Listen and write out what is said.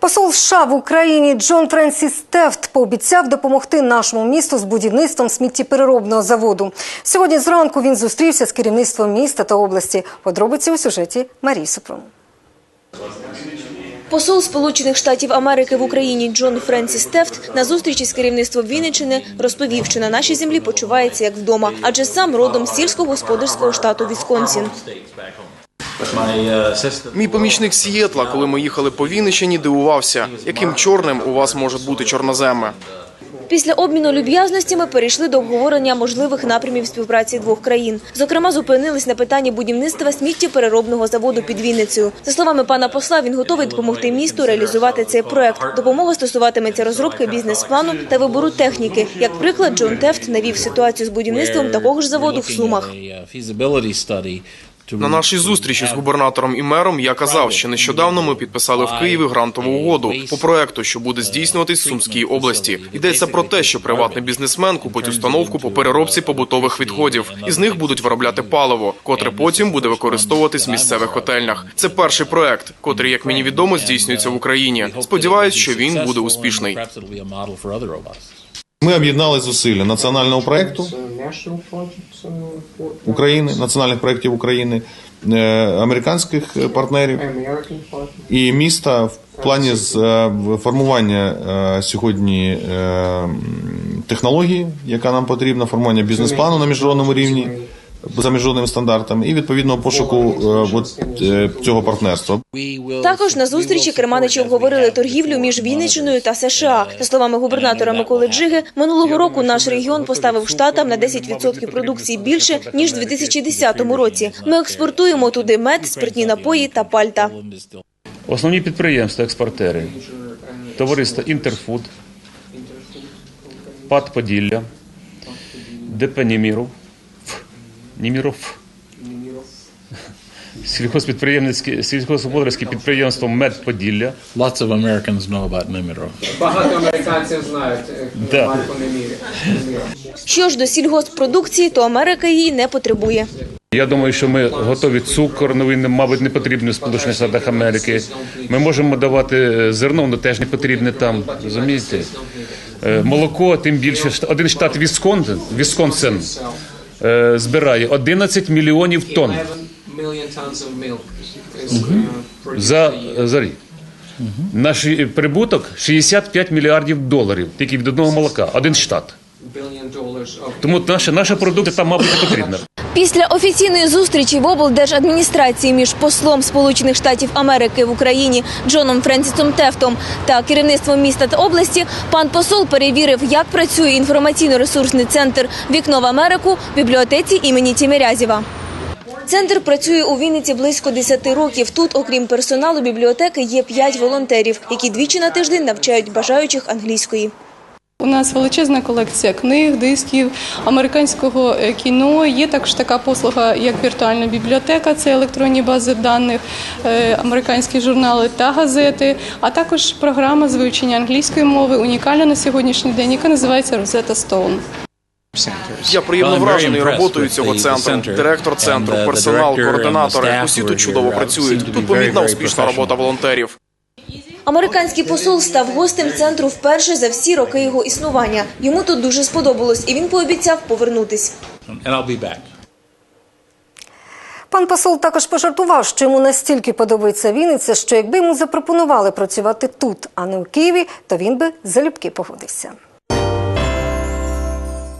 Посол США в Україні Джон Френсіс Тефт пообіцяв допомогти нашому місту з будівництвом сміттєпереробного заводу. Сьогодні зранку він зустрівся з керівництвом міста та області. Подробиці у сюжеті Марії Супрун. Посол Сполучених Штатів Америки в Україні Джон Френсіс Тефт на зустрічі з керівництвом Вінниччини розповів, що на нашій землі почувається як вдома, адже сам родом з сільськогосподарського штату Вісконсін. Мій помічник Сієтла, коли ми їхали по Вінниччині, дивувався, яким чорним у вас можуть бути чорноземи. Після обміну люб'язностями перейшли до обговорення можливих напрямів співпраці двох країн. Зокрема, зупинились на питанні будівництва сміттєпереробного заводу під Вінницею. За словами пана посла, він готовий допомогти місту реалізувати цей проект. Допомога стосуватиметься розробки бізнес-плану та вибору техніки. Як приклад, Джон Тефт навів ситуацію з будівництвом такого ж заводу в Сумах. На нашій зустрічі з губернатором і мером я казав, що нещодавно ми підписали в Києві грантову угоду по проекту, що буде здійснюватись в Сумській області. Йдеться про те, що приватний бізнесмен купить установку по переробці побутових відходів. Із них будуть виробляти паливо, котре потім буде використовуватись в місцевих котельнях. Це перший проект, котрий, як мені відомо, здійснюється в Україні. Сподіваюсь, що він буде успішний. Ми об'єднали зусилля національного проекту України, національних проєктів України, е, американських партнерів і міста в плані з е, формування е, сьогодні е, технології, яка нам потрібна, формування бізнес-плану на міжнародному рівні за міжнародними стандартами, і відповідного пошуку е, е, цього партнерства. Також на зустрічі керманичі обговорили торгівлю між Вінниччиною та США. За словами губернатора Миколи Джиги, минулого року наш регіон поставив штатам на 10% продукції більше ніж у 2010 році. Ми експортуємо туди мед, спиртні напої та пальта. Основні підприємства, експортери, товариство Інтерфуд, ПАД Поділля, ДП Німіров, Ф, Німіров, сільхозпідприємницьке, сільськогосподарське підприємство Мед Поділля, Lots of Americans know about Nimirov. Багато американців знають е, Да. марку Немірі. Що ж до сільгоспродукції, то Америка її не потребує. Я думаю, що ми готові цукор, ну він, мабуть, не потрібний в Сполучених Штатах Америки. Ми можемо давати е, зерно, воно теж не потрібне там, розумієте? Е, Молоко, тим більше, Шт- один штат Вісконсин, Вісконсин е, збирає 11 мільйонів тонн. 11 million tons of milk. Is uh, за, за рік. Наш прибуток 65 мільярдів доларів тільки від одного молока, один штат. Тому наша, наша продукція там, мабуть, потрібна. Після офіційної зустрічі в облдержадміністрації між послом Сполучених Штатів Америки в Україні Джоном Френсісом Тефтом та керівництвом міста та області пан посол перевірив, як працює інформаційно-ресурсний центр Вікно в Америку в бібліотеці імені Тімірязєва. Центр працює у Вінниці близько 10 років. Тут, окрім персоналу бібліотеки, є 5 волонтерів, які двічі на тиждень навчають бажаючих англійської. У нас величезна колекція книг, дисків, американського е, кіно. Є також така послуга, як віртуальна бібліотека, це електронні бази даних, е, американські журнали та газети, а також програма з вивчення англійської мови, унікальна на сьогоднішній день, яка називається Rosetta Stone. Я приємно вражений роботою цього центру. Директор центру, uh, персонал, координатори. Усі тут чудово uh, працюють. Тут помітна успішна робота волонтерів. Американський посол став гостем центру вперше за всі роки його існування. Йому тут дуже сподобалось, і він пообіцяв повернутись. Пан посол також пожартував, що йому настільки подобається Вінниця, що якби йому запропонували працювати тут, а не у Києві, то він би залюбки погодився.